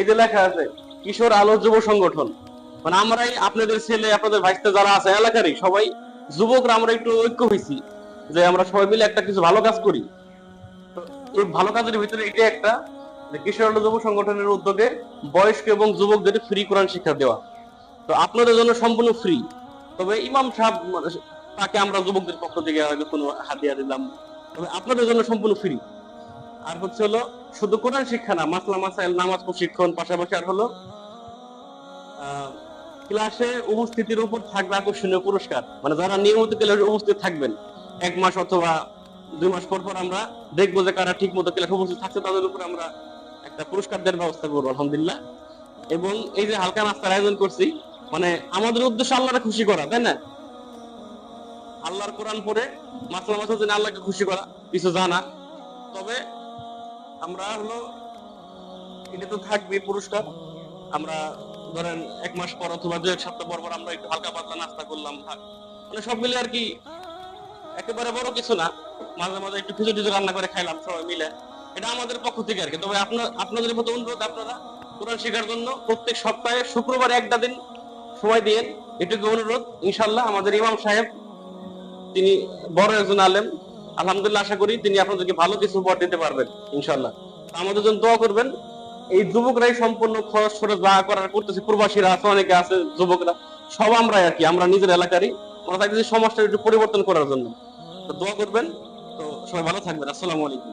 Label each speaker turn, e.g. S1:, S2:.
S1: এই যে লেখা আছে, কিশোর আলো যুব সংগঠন। মানে আমরাই আপনাদের ছেলে, আপনাদের ভাইস্তে যারা আছে, এলাকারই সবাই যুবকরা আমরা একটু ঐক্য হয়েছি যে আমরা সবাই মিলে একটা কিছু ভালো কাজ করি। এই ভালো কাজের ভিতরে এটা একটা, যে কিশোর আলো যুব সংগঠনের উদ্যোগে বয়স্ক এবং যুবকদের ফ্রি কোরআন শিক্ষা দেওয়া। তো আপনাদের জন্য সম্পূর্ণ ফ্রি তবে ইমাম সাহেব, তাকে আমরা যুবকদের পক্ষ থেকে কোনো হাতিয়া দিলাম। তবে আপনাদের জন্য সম্পূর্ণ ফ্রি আর হচ্ছে হলো শুধু কোরআন শিক্ষা না, মাসলা, মাসাইল, নামাজ প্রশিক্ষণ, পাশাপাশি আর হলো ক্লাসে উপস্থিতির উপর থাকবে আকর্ষণীয় পুরস্কার। মানে যারা নিয়মিত ক্লাসে উপস্থিত থাকবেন, এক মাস অথবা দুই মাস পর পর আমরা দেখব যে কারা ঠিক মতো ক্লাসে উপস্থিত থাকছে, তাদের উপর আমরা একটা পুরস্কার দেওয়ার ব্যবস্থা করব, আলহামদুলিল্লাহ। এবং এই যে হালকা নাস্তার আয়োজন করছি মানে আমাদের উদ্দেশ্য আল্লাহরে খুশি করা, তাই না? আল্লাহর কোরআন পরে মাসলা মাসা জন্য আল্লাহকে খুশি করা, কিছু জানা। তবে আমরা হলো, এটা তো থাকবে পুরস্কার। আমরা ধরেন এক মাস পর অথবা দু এক সপ্তাহ পর পর আমরা একটু হালকা পাতলা নাস্তা করলাম মানে সব মিলে আর কি একেবারে বড় কিছু না। মাঝে মাঝে একটু খিচুড়ি রান্না করে খাইলাম সবাই মিলে। এটা আমাদের পক্ষ থেকে আর কি। তবে আপনার আপনাদের মতো অনুরোধ আপনারা কোরআন শেখার জন্য প্রত্যেক সপ্তাহে শুক্রবার একটা দিন সময় দিয়েন। এটুকু অনুরোধ। ইনশাল্লাহ আমাদের ইমাম সাহেব, তিনি বড় একজন আলেম আলহামদুলিল্লাহ আশা করি তিনি আপনাদেরকে ভালো কিছু উপহার দিতে পারবেন ইনশাল্লাহ আমাদের জন্য দোয়া করবেন। এই যুবকরাই সম্পূর্ণ খরচ খরচ যা করার করতেছে, প্রবাসীরা আছে, অনেকে আছে, যুবকরা, সব আমরাই আর কি, আমরা নিজের এলাকারই। আমরা থাকতেছি সমাজটা একটু পরিবর্তন করার জন্য। তো দোয়া করবেন। তো সবাই ভালো থাকবেন। আসসালামু আলাইকুম।